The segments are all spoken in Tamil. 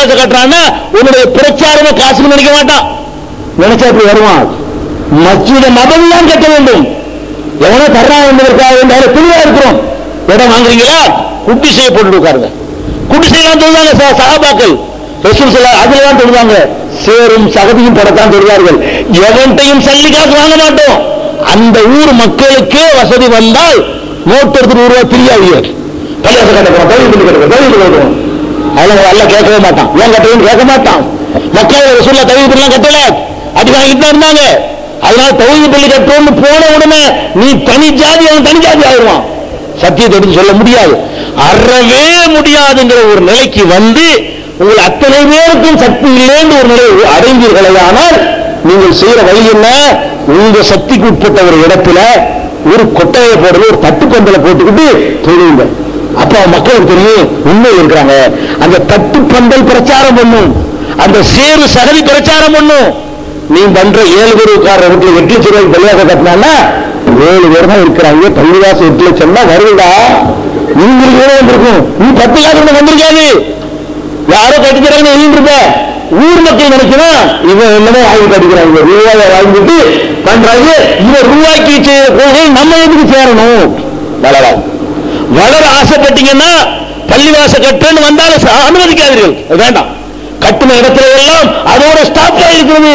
பள்ளிவாசல் கட்டுறான்னா உன்னுடைய பிரச்சாரமா காசுன்னு நினைக்க மாட்டான். நினைச்சா இப்படி வருவான் மஸ்ஜித தான் கட்ட வேண்டும். எவனோ தர்றான் என்பதற்காக வேண்டிய தெளிவா இருக்கிறோம். இடம் வாங்குறீங்களா? குட்டி செய்ய போட்டு உட்காருங்க. குட்டி செய்யலாம் தொழுதாங்க ச- சகாபாக்கள் ரசூல் சில அதுல தான் தொழுதாங்க. சேரும் சகதியும் படத்தான் தொழுவார்கள் எவன்ட்டையும் சல்லி காசு வாங்க மாட்டோம். அந்த ஊர் மக்களுக்கே வசதி வந்தால் நோட்டு எடுத்துட்டு ஒரு ரூபா பிரியாவிய பள்ளியாசம் கட்டணும் தகுதி பண்ணி அல்ல கேட்கவே மாட்டான். ஏன் கட்டுறதுன்னு கேட்க மாட்டான். மக்கள் ரசூல்லா தகுதி பண்ணலாம் கட்டல. அடி தான் இருந்தாங்க. அதனால தகுதி பள்ளி கட்டணும்னு போன உடனே நீ தனி ஜாதி அவன் தனி ஜாதி ஆயிடுவான். சத்தியத்தை எடுத்து சொல்ல முடியாது. அறவே முடியாதுங்கிற ஒரு நிலைக்கு வந்து உங்கள் அத்தனை பேருக்கும் சக்தி இல்லைன்னு ஒரு நிலை அடைந்தீர்களே ஆனால் நீங்கள் செய்யற வழி என்ன? உங்க சக்திக்கு உட்பட்ட ஒரு இடத்துல ஒரு கொட்டையை போடுறது ஒரு தட்டுப்பந்தல போட்டுக்கிட்டு தொழுவுங்க அப்ப மக்களுக்கு தெரியும் உண்மை இருக்கிறாங்க. அந்த தட்டுப்பந்தல் பிரச்சாரம் பண்ணும். அந்த சேரு சகதி பிரச்சாரம் பண்ணும். நீ பண்ற ஏழு பேருக்கார வீட்டுல எட்டு லட்சம் ரூபாய் பள்ளியாக கட்டினா ஏழு பேர் தான் இருக்கிறாங்க. பள்ளிவாசம் எட்டு லட்சம் தான் வருதுடா. உங்களுக்கு வந்திருக்கும். நீ பத்து காசு வந்திருக்காது யாரோ கட்டிக்கிறாங்கன்னு எழுதிட்டு இருப்ப? ஊர் மக்கள் நினைக்கணும் இவன் என்னமோ வாங்கி கட்டிக்கிறாங்க ரூபாய் வாங்கிட்டு பண்றாங்க. இவன் ரூபாய்க்கு செய்யற கொள்கை நம்ம எதுக்கு சேரணும்? வளராது. வளர ஆசைப்பட்டீங்கன்னா பள்ளிவாச கட்டுன்னு வந்தாலும் அனுமதிக்காதீர்கள். வேண்டாம். கட்டின இடத்துல எல்லாம் அதோட ஸ்டாப் ஆயிருக்கிறது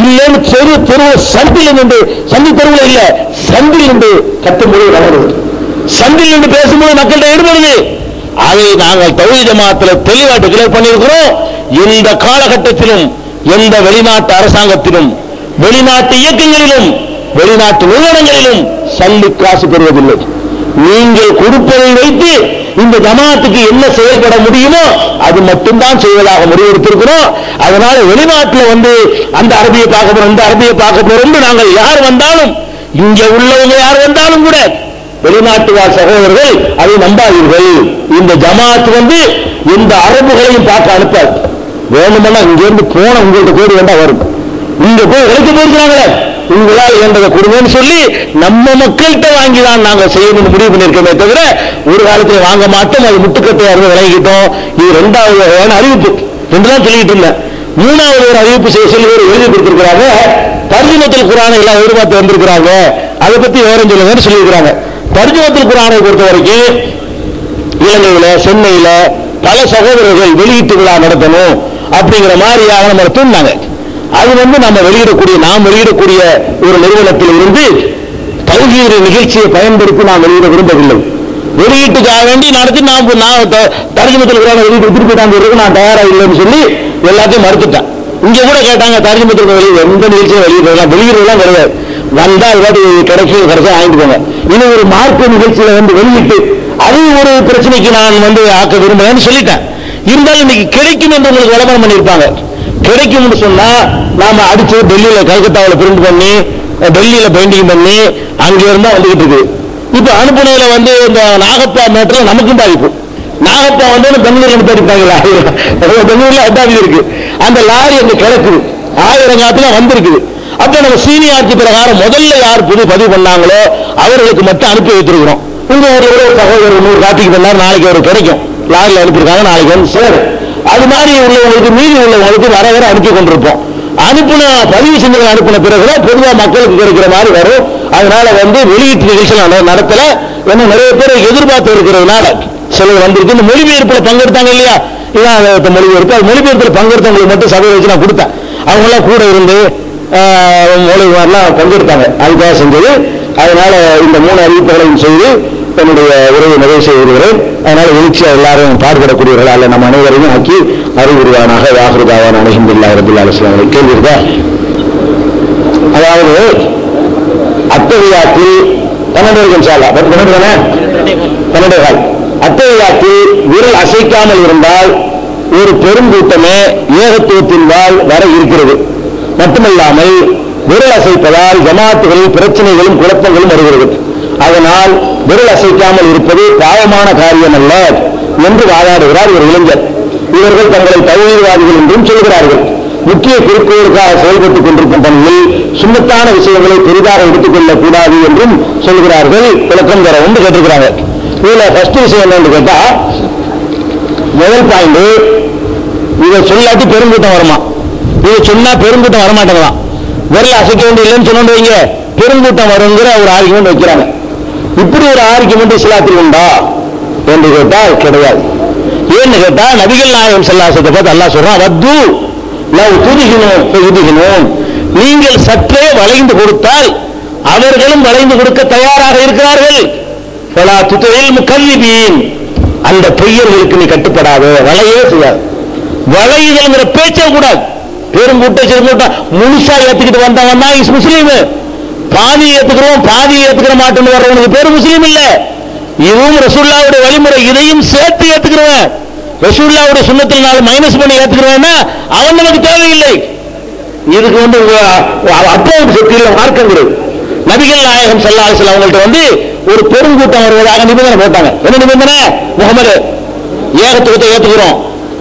இல்லைன்னு தெரு தெரு சந்தில் நின்று சந்தி தெருவில் இல்ல சந்தில் நின்று கட்டும்போது வளருது. சந்தில் நின்று பேசும்போது மக்கள்கிட்ட ஈடுபடுது. அதை நாங்கள் தௌஹீத் ஜமாத்துல தெளிவாக டிக்ளேர் பண்ணியிருக்கிறோம். இந்த காலகட்டத்திலும் எந்த வெளிநாட்டு அரசாங்கத்திலும் வெளிநாட்டு இயக்கங்களிலும் வெளிநாட்டு நிறுவனங்களிலும் சந்தி காசு பெறுவதில்லை. நீங்கள் கொடுப்பதை வைத்து இந்த ஜமாத்துக்கு என்ன செயல்பட முடியுமோ அது மட்டும்தான் செய்வதாக முடிவெடுத்திருக்கிறோம். அதனால வெளிநாட்டில் வந்து அந்த அரபியை பார்க்க போறோம் இந்த அரபியை பார்க்க போறோம் நாங்கள் யார் வந்தாலும் இங்க உள்ளவங்க யார் வந்தாலும் கூட வெளிநாட்டுவார் சகோதரர்கள் அதை நம்பாதீர்கள். இந்த ஜமாத் வந்து இந்த அரபுகளையும் பார்க்க அனுப்பாது. வேணுமெல்லாம் இங்கிருந்து போன உங்கள்கிட்ட கோடி வேண்டாம் வரும். இங்க போய் உழைக்க போயிருக்கிறாங்களே. உங்களால் இயன்றதை கொடுங்கன்னு சொல்லி நம்ம மக்கள்கிட்ட வாங்கி தான் நாங்கள் செய்யணும்னு முடிவு பண்ணியிருக்கோமே தவிர ஒரு காலத்தில் வாங்க மாட்டோம் அது முட்டுக்கட்டையாக இருந்து விலகிட்டோம் இது ரெண்டாவது வகையான அறிவிப்பு. என்றுதான் சொல்லிட்டு இருந்தேன். மூணாவது ஒரு அறிவிப்பு செய்ய சொல்லி ஒரு எழுதி கொடுத்திருக்கிறாங்க. தர்ஜுமத்தில் குரானை எல்லாம் எதிர்பார்த்து வந்திருக்கிறாங்க. அதை பத்தி விவரம் சொல்லுங்கன்னு சொல்லியிருக்கிறாங்க. தர்ஜுமத்தில் குரானை பொறுத்த வரைக்கும் இலங்கையில சென்னையில பல சகோதரர்கள் வெளியீட்டு விழா நடத்தணும் அப்படிங்கிற மாதிரியாக நம்ம தூண்டாங்க. அது வந்து நம்ம வெளியிடக்கூடிய நாம் வெளியிடக்கூடிய ஒரு நிறுவனத்தில் இருந்து தகுதியுடைய நிகழ்ச்சியை பயன்படுத்தி நாம் வெளியிட விரும்பவில்லை. வெளியீட்டுக்காக வேண்டி நடத்தி நான் நான் த- இருக்கிற வெளியிட்டு திருப்பி நான் இருக்கு நான் தயாராக இல்லைன்னு சொல்லி எல்லாத்தையும் மறுத்துட்டேன். இங்க கூட கேட்டாங்க தர்ஜுமத்தில் வெளியே எந்த நிகழ்ச்சியும் வெளியிடலாம் வெளியிடலாம் கிடையாது. வந்தா இல்லாட்டி கிடைக்கும் கிடைச்சா வாங்கிட்டு போங்க. இது ஒரு மார்க்க நிகழ்ச்சியில வந்து வெளியிட்டு அது ஒரு பிரச்சனைக்கு நான் வந்து ஆக்க விரும்புகிறேன்னு சொல்லிட்டேன். இருந்தாலும் இன்னைக்கு கிடைக்கும் என்று உங்களுக்கு விளம்பரம் பண்ணியிருப்பாங்க. கிடைக்கும்னு சொன்னா நாம அடிச்சு டெல்லியில கல்கத்தாவில் பிரிண்ட் பண்ணி டெல்லியில பெயிண்டிங் பண்ணி அங்கிருந்து வந்துகிட்டு இருக்குது. இப்ப அனுப்புனையில வந்து இந்த நாகப்பா மேட்டர்ல நமக்கும் பாதிப்பு நாகப்பா வந்து பெங்களூர் எடுத்து பெங்களூர்ல அட்டாவி இருக்கு. அந்த லாரி அங்க கிடக்குது. ஆயிரம் காத்துல வந்திருக்குது. அப்ப நம்ம சீனியாரிட்டி பிரகாரம் முதல்ல யார் புது பதிவு பண்ணாங்களோ அவர்களுக்கு மட்டும் அனுப்பி வைத்திருக்கிறோம். உங்க ஊர்ல ஒரு சகோதரர் நூறு காப்பிக்கு பண்ணாரு நாளைக்கு ஒரு கிடைக்கும். லாரியில் அனுப்பியிருக்காங்க நாளைக்கு வந்து சேரும். அது மாதிரி உள்ளவங்களுக்கு மீதி உள்ளவங்களுக்கு வர வர அனுப்பி கொண்டிருப்போம். அனுப்பின பதிவு செஞ்சவங்க அனுப்பின பிறகுதான் பொதுவாக மக்களுக்கு கிடைக்கிற மாதிரி வரும். அதனால வந்து வெளியீட்டு நிகழ்ச்சி நட- நடத்தல. ஏன்னா நிறைய பேர் எதிர்பார்த்து இருக்கிறதுனால சிலர் வந்திருக்கு. இந்த மொழிபெயர்ப்பில் பங்கெடுத்தாங்க இல்லையா? இதான் மொழிபெயர்ப்பு. அது மொழிபெயர்ப்பில் பங்கெடுத்தவங்களுக்கு மட்டும் சபையை வச்சு நான் கொடுத்தேன். அவங்க எல்லாம் கூட இருந்து மொழிமாரெல்லாம் பங்கெடுத்தாங்க. அதுக்காக செஞ்சது. அதனால இந்த மூணு அறிவிப்புகளையும் செய்து என்னுடைய உரையை நிறைவு செய்து வருகிறேன் அதனால எழுச்சியாக எல்லாரும் பாடுபடக்கூடியவர்கள் அல்ல நம்ம அனைவரையும் ஆக்கி அறிவுருவானாக வாகுருதாவான அணுகின்றில்லா ரபுல்லா அலுவலாமலை கேள்வி இருக்கா அதாவது அத்தகையாத்தில் பன்னெண்டு வரைக்கும் சாலா பன்னெண்டு தானே? பன்னெண்டு கால். அத்தகையாத்தில் விரல் அசைக்காமல் இருந்தால் ஒரு பெருங்கூட்டமே ஏகத்துவத்தின்பால் வர இருக்கிறது. மட்டுமல்லாமல் விரல் அசைப்பதால் ஜமாத்துகளில் பிரச்சனைகளும் குழப்பங்களும் வருகிறது. அதனால் விரல் அசைக்காமல் இருப்பது பாவமான காரியம் அல்ல என்று வாதாடுகிறார் ஒரு இளைஞர். இவர்கள் தங்களை தகுதிவாதிகள் என்றும் சொல்கிறார்கள். முக்கிய குறிக்கோளுக்காக செயல்பட்டுக் கொண்டிருக்கும் பணியில் சுண்ணத்தான விஷயங்களை பெரிதாக எடுத்துக்கொள்ளக் கூடாது என்றும் சொல்கிறார்கள். விளக்கம் தர வந்து கேட்டிருக்கிறாங்க. இதுல ஃபர்ஸ்ட் விஷயம் என்னன்னு கேட்டா முதல் பாயிண்ட் இதை சொல்லாட்டி பெருங்கூட்டம் வருமா? இதை சொன்னா பெருங்கூட்டம் வரமாட்டேங்களாம் விரல் அசைக்க வேண்டிய இல்லைன்னு சொன்னோம் வைங்க பெருங்கூட்டம் வருங்கிற ஒரு ஆர்குமெண்ட் வைக்கிறாங்க. இப்படி ஒரு ஆர்குமெண்ட் இஸ்லாத்தில் உண்டா? என்று கேட்டால் கிடையாது. ஏன்னு கேட்டா நபிகள் நாயகம் செல்லாசத்தை பார்த்து அல்லா சொல்றான் வத்து லவ் துதிகினோம் துதிகினோம் நீங்கள் சற்றே வளைந்து கொடுத்தால் அவர்களும் வளைந்து கொடுக்க தயாராக இருக்கிறார்கள். பலா துதையில் முக்கல்லிபீன் அந்த பொய்யர்களுக்கு நீ கட்டுப்படாத வளையவே செய்யாது. வளையுதல்ங்கிற பேச்சே கூடாது. பெருங்கூட்டம் சிறுங்கூட்டம் முழுசா ஏத்துக்கிட்டு வந்தவன் தான் இஸ் முஸ்லீம். பாதி ஏத்துக்கிறோம் பாதி ஏத்துக்கிற மாட்டேன்னு வர்றவனுக்கு பேர் முஸ்லீம் இல்ல. இதுவும் ரசூல்லாவுடைய வழிமுறை இதையும் சேர்த்து ஏத்துக்கிறவன். ரசூல்லாவுடைய சுண்ணத்தில் நாலு மைனஸ் பண்ணி ஏத்துக்கிறவன்னா அவன் நமக்கு தேவையில்லை. இதுக்கு வந்து அப்பாவுக்கு சக்தி இல்லை மார்க்கங்கிறது நபிகள் நாயகம் ஸல்லல்லாஹு அலைஹி அவங்கள்ட்ட வந்து ஒரு பெருங்கூட்டம் வருவதாக நிபந்தனை போட்டாங்க. என்ன நிபந்தனை? முகமது ஏகத்துவத்தை ஏத்துக்கிறோம்.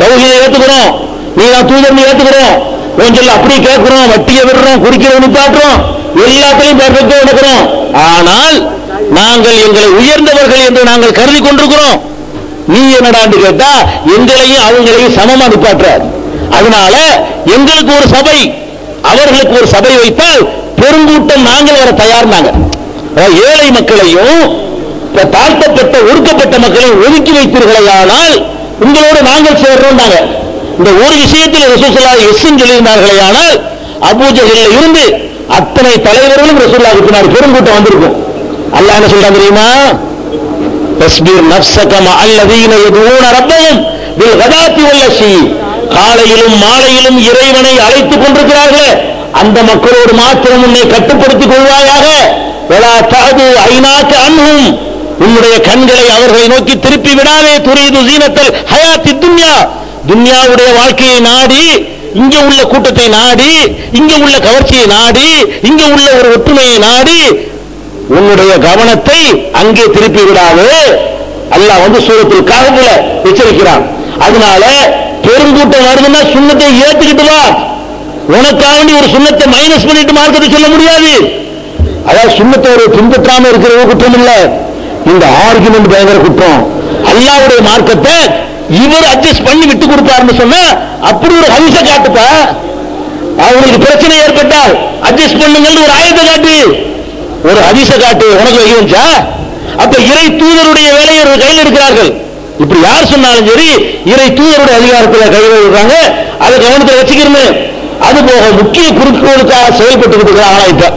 தௌகியை ஏத்துக்கிறோம். நீ நான் தூதர்னு ஏத்துக்கிறோம். கொஞ்சம் அப்படி கேட்கிறோம் வட்டியை விடுறோம் குடிக்கிறோம் நிப்பாட்டுறோம். எல்லாத்தையும் பெர்ஃபெக்டா எடுக்கிறோம் ஆனால் நாங்கள் எங்களை உயர்ந்தவர்கள் என்று நாங்கள் கருதி கொண்டிருக்கிறோம். நீ என்னடான்னு கேட்டா எங்களையும் அவங்களையும் சமமா நிப்பாட்டுறாரு. அதனால எங்களுக்கு ஒரு சபை அவர்களுக்கு ஒரு சபை வைத்தால் பெருங்கூட்டம் நாங்கள் வர தயார்னாங்க. ஏழை மக்களையும் தாழ்த்தப்பட்ட ஒடுக்கப்பட்ட மக்களையும் ஒதுக்கி வைத்தீர்களேயானால் உங்களோடு நாங்கள் சேர்றோம்னாங்க. இந்த ஒரு விஷயத்தில் ரசூசல்லா எஸ்ன்னு சொல்லியிருந்தார்களே ஆனால் அபூஜையில் இருந்து அத்தனை தலைவர்களும் ரசூல்லாவுக்கு பின்னாடி பெருங்கூட்டம் வந்திருக்கும். அல்லாஹ் என்ன சொல்றான் தெரியுமா? தஸ்பீர் நஃப்ஸக அல்லதீன எதுவும் ரப்பஹும் பில் கதாத்தி வல்லஷி. காலையிலும் மாலையிலும் இறைவனை அழைத்துக் கொண்டிருக்கிறார்களே அந்த மக்களோடு மாத்திரம் உன்னை கட்டுப்படுத்திக் கொள்வாயாக. வலா உன்னுடைய கண்களை அவர்களை நோக்கி திருப்பி விடாதே துரிது ஜீனத்தல் ஹயாத்தி துன்யா. துன்யாவுடைய வாழ்க்கையை நாடி இங்க உள்ள கூட்டத்தை நாடி இங்க உள்ள கவர்ச்சியை நாடி இங்க உள்ள ஒரு ஒற்றுமையை நாடி உன்னுடைய கவனத்தை அங்கே திருப்பி விடாது. அல்லாஹ் வந்து சூரத்தில் காகத்துல எச்சரிக்கிறான். அதனால பெருங்கூட்டம் வருதுன்னா சுண்ணத்தை ஏத்துக்கிட்டு வா. உனக்காக வேண்டி ஒரு சுண்ணத்தை மைனஸ் பண்ணிட்டு மார்க்கத்தை சொல்ல முடியாது. அதாவது சுண்ணத்தை ஒரு பின்பற்றாம இருக்கிறவங்க குற்றம் இல்ல. இந்த ஆர்குமெண்ட் பயங்கர குற்றம். அல்லாவுடைய மார்க்கத்தை இவர் அட்ஜஸ்ட் பண்ணி விட்டு கொடுப்பாருன்னு சொன்னா அப்படி ஒரு ஹவுச காட்டுப்பா. அவங்களுக்கு பிரச்சனை ஏற்பட்டால் அட்ஜஸ்ட் பண்ணுங்கள் ஒரு ஆயத்தை காட்டு. ஒரு ஹதீஸ காட்டு உனக்கு வைக்கா அப்ப இறை தூதருடைய வேலையை இவர்கள் கையில் எடுக்கிறார்கள். இப்படி யார் சொன்னாலும் சரி இறை தூதருடைய அதிகாரத்தில் கையில் எடுக்கிறாங்க. அதை கவனத்தில் வச்சுக்கிறேன்னு அது போக முக்கிய குறிக்கோளுக்காக செயல்பட்டு இருக்கிறாங்களா இப்ப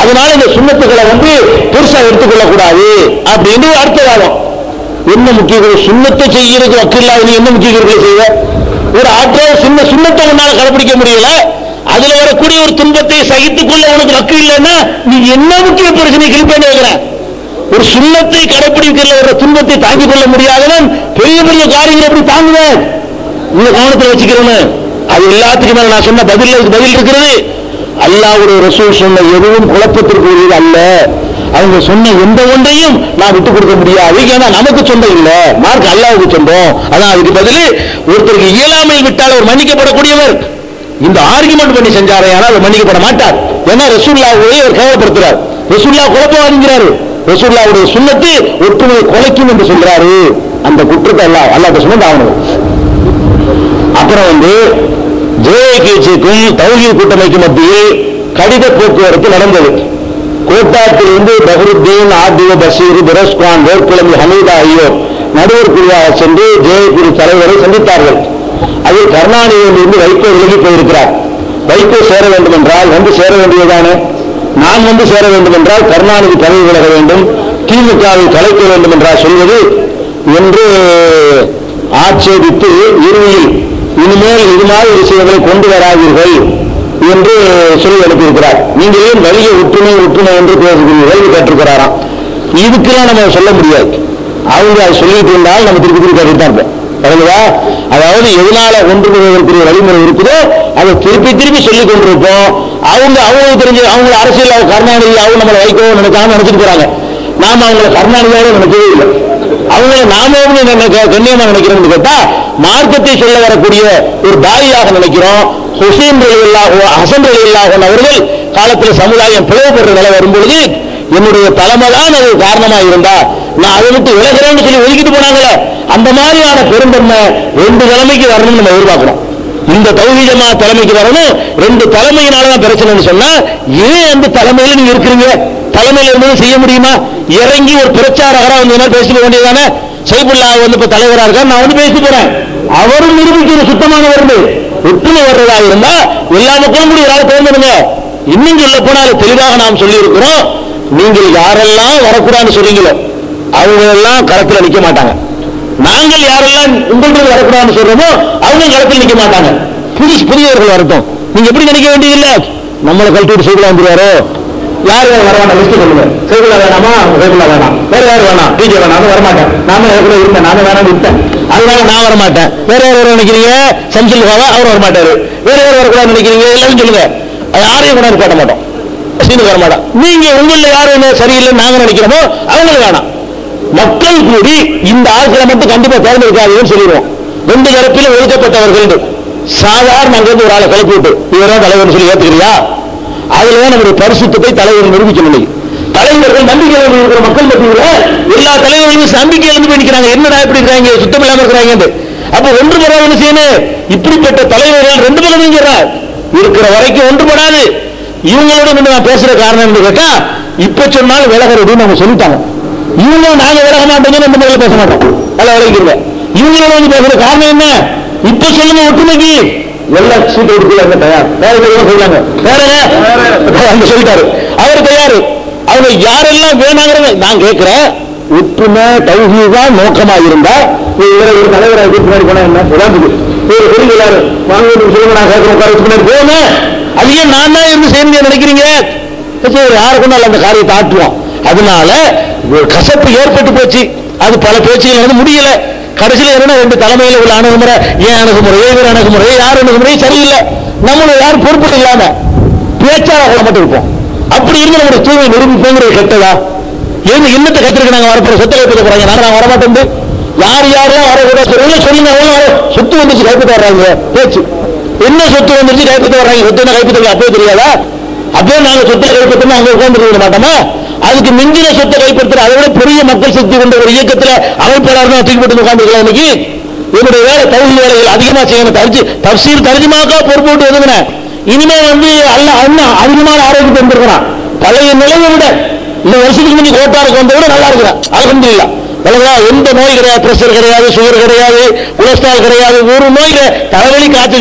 அதனால இந்த சுண்ணத்துக்களை வந்து பெருசா எடுத்துக்கொள்ளக்கூடாது. அப்படின்னு அடுத்த காலம். என்ன முக்கிய சுண்ணத்தை செய்யறதுக்கு வக்கில்லாத நீ என்ன முக்கிய குறிக்கோள் செய்வ? ஒரு ஆற்றோ சின்ன சுண்ணத்தை உன்னால கடைபிடிக்க முடியல. அதுல வரக்கூடிய ஒரு துன்பத்தை சகித்துக் கொள்ள உனக்கு வக்கு இல்லைன்னா நீ என்ன முக்கிய பிரச்சனை கிளப்பேன்னு வைக்கிற? ஒரு சுண்ணத்தை கடைபிடிக்கிறதுல ஒரு துன்பத்தை தாங்கிக் கொள்ள முடியாதவன் பெரிய பெரிய காரியங்களை எப்படி தாங்குவேன்? இந்த கவனத்தில் வச்சுக்கிறேன்னு. அது எல்லாத்துக்கும் மேல நான் சொன்ன பதில் பதில் இருக்கிறது. அல்லாவுடைய ரசூல் சொன்ன எதுவும் குழப்பத்திற்கு அல்ல. அவங்க சொன்ன எந்த ஒன்றையும் நான் விட்டு கொடுக்க முடியாது. ஏன்னா நமக்கு சொந்தம் இல்லை. மார்க் அல்லாவுக்கு சொந்தம். அதான் அதுக்கு பதில் ஒருத்தருக்கு இயலாமையில் விட்டால் அவர் மன்னிக்கப்படக்கூடியவர். இந்த ஆர்குமெண்ட் பண்ணி செஞ்சாரே ஆனால் அவர் மன்னிக்கப்பட மாட்டார். ஏன்னா ரசூல்லாவை அவர் கேவலப்படுத்துறார். ரசூல்லா குழப்பவாதிங்கிறாரு ரசூல்லாவுடைய சுண்ணத்து ஒற்றுமையை குலைக்கும் என்று சொல்றாரு. அந்த குற்றத்தை அல்லா அல்லாட்ட சுமந்து ஆகணும். அப்புறம் வந்து ஜேஏகேசிக்கும் தௌஹீத் கூட்டமைக்கும் மத்தியில் கடித போக்குவரத்து நடந்தது. கோட்டாத்திலிருந்து பஹருத்தீன் ஆர்டிஓ பஷீர் பிரஸ்கான் வேட்புலமி ஹமீதா ஆகியோர் நடுவர் குழுவாக சென்று ஜேஏபி தலைவரை சந்தித்தார்கள். அதில் கருணாநிதியிலிருந்து வைகோ விலகி போயிருக்கிறார். வைகோ சேர வேண்டும் என்றால் வந்து சேர வேண்டியதானே நான் வந்து சேர வேண்டும் என்றால் கருணாநிதி பதவி விலக வேண்டும். திமுகவை கலைக்க வேண்டும் என்றால் சொல்வது என்று ஆட்சேபித்து இறுதியில் இனிமேல் இது மாதிரி விஷயங்களை கொண்டு வராதீர்கள். என்று சொல்லி எழுப்பியிருக்கிறார் நீங்கள் ஏன் வழியை ஒற்றுமை ஒற்றுமை என்று பேசுகிறீர்கள் கேட்டிருக்கிறாராம் இதுக்கெல்லாம் நம்ம சொல்ல முடியாது. அவங்க அதை சொல்லிட்டு இருந்தால் நம்ம திருப்பி திருப்பி கேட்டுட்டு தான் இருப்போம். அதாவது எதனால ஒன்றுபடுவதற்குரிய வழிமுறை இருக்குதோ அதை திருப்பி திருப்பி சொல்லிக் கொண்டிருப்போம். அவங்க அவங்களுக்கு தெரிஞ்சு அவங்க அரசியல் கருணாநிதி அவங்க நம்மளை வைக்கவும் நினைக்காம நினைச்சிட்டு போறாங்க. நாம அவங்களை கருணாநிதியாக நினைக்கவே இல்லை. அவங்கள நாம கண்ணியமா நினைக்கிறோம்னு கேட்டா மார்க்கத்தை சொல்ல வரக்கூடிய ஒரு தாயாக நினைக்கிறோம். ஹுசைன் ரலியல்லாஹு ஹசன் ரலியல்லாஹு அவர்கள் காலத்தில் சமுதாயம் பிளவுபடுற நிலை வரும்பொழுது என்னுடைய தலைமை தான் அது காரணமா இருந்தா நான் அதை விட்டு விலகிறேன்னு சொல்லி ஒதுக்கிட்டு போனாங்களே அந்த மாதிரியான பெருந்தன்மை ரெண்டு தலைமைக்கு வரணும்னு நம்ம எதிர்பார்க்கிறோம். இந்த தௌஹீஜமா தலைமைக்கு வரணும் ரெண்டு தலைமையினாலதான் பிரச்சனைன்னு சொன்னா ஏன் அந்த தலைமையில நீங்க இருக்கிறீங்க? தலைமையில் இருந்தது செய்ய முடியுமா? இறங்கி ஒரு பிரச்சாரகரா வந்து பேசிக்க வேண்டியதானே சைபுல்லா வந்து இப்ப தலைவரா இருக்கா நான் வந்து பேசி போறேன். அவரும் நிரூபிக்கிற சுத்தமான வருது ஒற்றுமை வர்றதா இருந்தா எல்லா மக்களும் கூட யாரும் தேர்ந்தெடுங்க. இன்னும் சொல்ல போனால் தெளிவாக நாம் சொல்லி இருக்கிறோம் நீங்கள் யாரெல்லாம் வரக்கூடாதுன்னு சொல்றீங்களோ அவங்க எல்லாம் களத்துல நிக்க மாட்டாங்க. நாங்கள் யாரெல்லாம் உங்களுக்கு வரக்கூடாதுன்னு சொல்றோமோ அவங்க களத்தில் நிக்க மாட்டாங்க. புது புதியவர்கள் வரட்டும். நீங்க எப்படி நினைக்க வேண்டியதில்லை? நம்மளை கழட்டி விட்டு சைக்கிள் வந்துருவாரோ? யார் யார் வர லிஸ்ட் சொல்லுங்க சைக்கிள் வேணாமா? சைக்கிள் வேணாம். வேற யார் வேணாம். டிஜே வேணாம் வர வரமாட்டேன். நானும் ஏற்கனவே இருந்தேன் நானும் வேணாம் விட்டேன் அதனால நான் வரமாட்டேன். வேற யார் வர நினைக்கிறீங்க? சம்சில் பாபா அவர் வரமாட்டாரு. வேற யார் வரக்கூடாது நினைக்கிறீங்க? எல்லாரும் சொல்லுங்க. யாரையும் கூட காட்ட மாட்டோம். சீனு வர மாட்டோம் நீங்க உங்கள யாரும் என்ன சரியில்லைன்னு நாங்க நினைக்கிறோமோ அவங்களுக்கு வேணாம். மக்கள் கூடி இந்த ஆட்களை மட்டும் கண்டிப்பா தேர்ந்தெடுக்காதீங்கன்னு சொல்லிடுவோம். ரெண்டு தரப்பிலும் ஒதுக்கப்பட்டவர்கள். சாதாரண அங்கிருந்து ஒரு ஆளை கிளப்பி விட்டு இவரா தலைவர் சொல்லி ஏத்துக்கிறியா? அதுலதான் நம்முடைய பரிசுத்தத்தை தலைவர் நிரூபிக்கவில்லை. தலைவர்கள் நம்பிக்கை இருக்கிற மக்கள் மத்தியில் எல்லா தலைவர்களும் நம்பிக்கை இழந்து போய் என்னடா இப்படி இருக்காங்க சுத்தம் இல்லாம இருக்கிறாங்க அப்ப ஒன்றுபடாத என்ன செய்யணும்? இப்படிப்பட்ட தலைவர்கள் ரெண்டு பேரும் நீங்கிறார் இருக்கிற வரைக்கும் ஒன்றுபடாது இவங்களோட நின்று நான் பேசுற காரணம் என்று கேட்டா இப்ப சொன்னாலும் விலகிறது அவங்க சொல்லிட்டாங்க. இவங்களும் நாங்க விலக மாட்டோம் நம்ம முதல்ல பேச மாட்டோம். நல்லா விலகிக்கிறங்க இவங்களோட வந்து பேசுற காரணம் என்ன? இப்ப சொல்லுங்க ஒற்றுமைக்கு. எல்லா சீட்டு எடுக்கல என்ன தயார். வேற எதுவும் சொல்றாங்க? வேற அங்க சொல்லிட்டாரு. அவர் தயாரு. அவங்க யாரெல்லாம் வேணாங்கிறத நான் கேட்கிறேன். ஒற்றுமை தௌஹீ தான் நோக்கமா இருந்தா ஒரு தலைவரை பின்னாடி போனா என்ன? எல்லாரும் வாங்க சொல்லுங்க நான் கேட்கிறேன் உட்கார பின்னாடி போங்க. அது ஏன் நான் தான் இருந்து செய்யணும் நினைக்கிறீங்க? சரி யாரை கொண்டாலும் அந்த காரியத்தை ஆற்றுவோம் அதனால ஒரு கசப்பு ஏற்பட்டு போச்சு. அது பல பேச்சுகள் வந்து முடியல. கடைசியில் என்னன்னா ரெண்டு தலைமையில் உள்ள அணுகுமுறை ஏன் அணுகுமுறை இவர் அணுகுமுறை யார் அணுகுமுறை சரியில்லை. நம்மளும் யாரும் பொறுப்பு இல்லாம பேச்சாளர்களை மட்டும் இருப்போம். அப்படி இருந்து நம்மளோட தூய்மை நிரூபிப்போங்கிறது கெட்டதா? ஏன் இன்னத்தை கத்திரிக்க நாங்க வரப்போற சொத்தை கைப்பற்ற போறாங்க? நாங்க நாங்க வரமாட்டோம் யார் யாரெல்லாம் வரக்கூடாது? சொல்லுங்க சொல்லுங்க சொத்து வந்துச்சு கைப்பற்ற வர்றாங்க. பேச்சு. என்ன சொத்து வந்துருச்சு கைப்பற்ற வர்றாங்க? சொத்து என்ன கைப்பற்ற அப்பவே தெரியாதா? அப்பவே நாங்க சொத்தை கைப்பற்றணும் அங்க உட்காந்துருக்க மாட்டோமா? அதுக்கு மிஞ்சின சொத்தை கைப்பற்ற அதை விட பெரிய மக்கள் சக்தி கொண்ட ஒரு இயக்கத்தில் அமைப்பாளர் தான் தூக்கி போட்டு உட்கார்ந்துருக்கலாம் இன்னைக்கு என்னுடைய வேலை தகுதி வேலைகள் அதிகமாக செய்யணும். தரிச்சு தப்சீர் தரிஜமாக்கா பொறுப்பு விட்டு ஒதுங்கினேன் இனிமே வந்து அல்ல அண்ணன் அதிகமான ஆரோக்கியத்தை வந்திருக்கிறான் பழைய நிலையை விட இந்த வருஷத்துக்கு முந்தைய கோட்டாருக்கு வந்த விட நல்லா இருக்கிறான். அலகம்துல்லா வலதா எந்த நோய் கிடையாது பிரஷர் கிடையாது சுகர் கிடையாது கொலஸ்ட்ரால் கிடையாது ஒரு நோய் தலைவலி காய்ச்சல்